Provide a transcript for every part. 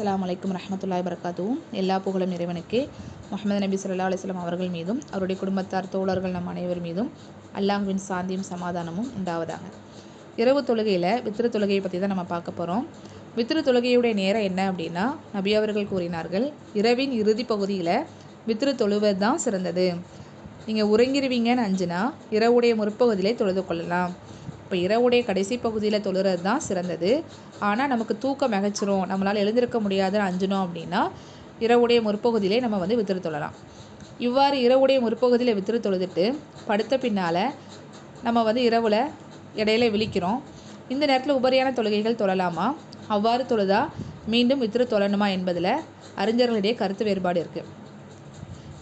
அஸ்லாம் அலைக்கும் ரஹமத்துல்லாய் வரகாத்துவும் எல்லா புகழும் இறைவனுக்கே. முகமது நபி சொல்லா அலிஸ்லாம் அவர்கள் மீதும் அவருடைய குடும்பத்தார் தோழர்கள் நம் அனைவர் மீதும் அல்லாஹ்வின் சாந்தியும் சமாதானமும் உண்டாவதாக. இரவு தொழுகையில் வித்திரு தொழுகையை பற்றி தான் நம்ம பார்க்க போகிறோம் வித்திரு தொழுகையுடைய நேரம் என்ன அப்படின்னா நபி அவர்கள் கூறினார்கள் இரவின் இறுதி பகுதியில் வித்திரு தொழுவது தான் சிறந்தது. நீங்கள் உறங்கிருவீங்கன்னு அஞ்சுனா இரவுடைய முற்பகுதியிலே தொழுது கொள்ளலாம். இப்போ இரவுடைய கடைசி பகுதியில் தொழுறது தான் சிறந்தது. ஆனால் நமக்கு தூக்கம் மிகச்சிரும் நம்மளால் எழுந்திருக்க முடியாதுன்னு அஞ்சினோம் அப்படின்னா இரவுடைய முற்பகுதியிலே நம்ம வந்து வித்திரு தொழலாம். இவ்வாறு இரவுடைய முற்பகுதியில் வித்திரு தொழுதுட்டு படுத்த பின்னால் நம்ம வந்து இரவில் இடையில விழிக்கிறோம். இந்த நேரத்தில் உபரியான தொழுகைகள் தொழலாமா? அவ்வாறு தொழுதா மீண்டும் வித்திரு தொழணுமா என்பதில் அறிஞர்களிடையே கருத்து வேறுபாடு இருக்குது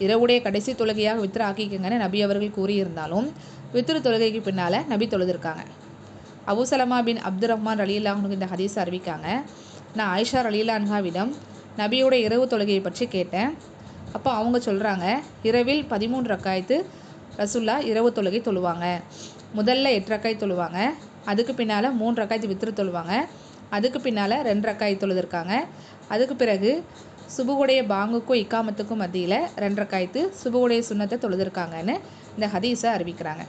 இரவுடைய கடைசி தொழுகையாக வித்திர ஆக்கிக்கங்கன்னு நபி அவர்கள் கூறியிருந்தாலும் வித்திரு தொழுகைக்கு பின்னால் நபி தொழுதுருக்காங்க. அபுசலமா பின் அப்துல் ரஹ்மான் ரலீலாஹனுக்கு இந்த ஹதீஸ் அறிவிக்காங்க. நான் ஆயிஷா ரலீலான்ஹாவிடம் நபியோட இரவு தொழுகையை பற்றி கேட்டேன். அப்போ அவங்க சொல்கிறாங்க இரவில் பதிமூன்று ரக்காயத்து ரசுல்லா இரவு தொழுகை தொழுவாங்க. முதல்ல எட்டு ரக்காய் தொழுவாங்க. அதுக்கு பின்னால் மூணு ரக்காயத்து வித்திரு தொழுவாங்க. அதுக்கு பின்னால் ரெண்டு ரக்காய் தொழுதுருக்காங்க. அதுக்கு பிறகு சுபுகுடைய பாங்குக்கும் இக்காமத்துக்கும் மத்தியில் ரெண்டரை காய்த்து சுபுகுடைய சுண்ணத்தை தொழுதுருக்காங்கன்னு இந்த ஹதீஸை அறிவிக்கிறாங்க.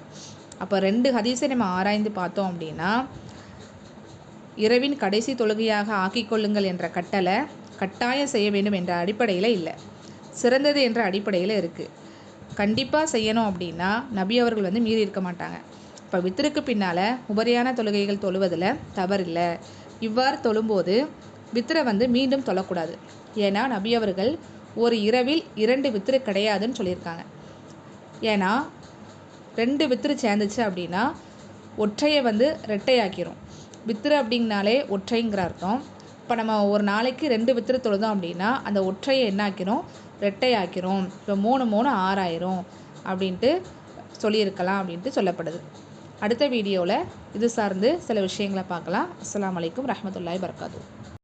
அப்போ ரெண்டு ஹதீஸை நம்ம ஆராய்ந்து பார்த்தோம் அப்படின்னா இரவின் கடைசி தொழுகையாக ஆக்கிக்கொள்ளுங்கள் என்ற கட்டளை கட்டாயம் செய்ய வேண்டும் என்ற அடிப்படையில் இல்லை. சிறந்தது என்ற அடிப்படையில் இருக்குது கண்டிப்பாக செய்யணும் அப்படின்னா நபி அவர்கள் வந்து மீறி இருக்க மாட்டாங்க. இப்போ வித்திருக்கு பின்னால் உபரியான தொழுகைகள் தொழுவதில் தவறில்லை. இவ்வாறு தொழும்போது வித்திரை வந்து மீண்டும் தொழக்கூடாது ஏன்னா நபி அவர்கள் ஒரு இரவில் இரண்டு வித்திரு கிடையாதுன்னு சொல்லியிருக்காங்க. ஏன்னா ரெண்டு வித்திரு சேர்ந்துச்சு அப்படின்னா ஒற்றையை வந்து ரெட்டையாக்கிரும் வித்திரு அப்படிங்கனாலே ஒற்றைங்கிற அர்த்தம். இப்போ நம்ம ஒரு நாளைக்கு ரெண்டு வித்திரு தொழுதோம் அப்படின்னா அந்த ஒற்றையை என்ன ஆக்கிரும் ரெட்டையாக்கிரும் இப்போ மூணு மூணு ஆறாயிரும் அப்படின்ட்டு சொல்லியிருக்கலாம் அப்படின்ட்டு சொல்லப்படுது. அடுத்த வீடியோவில் இது சார்ந்து சில விஷயங்களை பார்க்கலாம். அஸ்லாம் வலைக்கம் ரஹமத்துல்லாய் வர்காத்து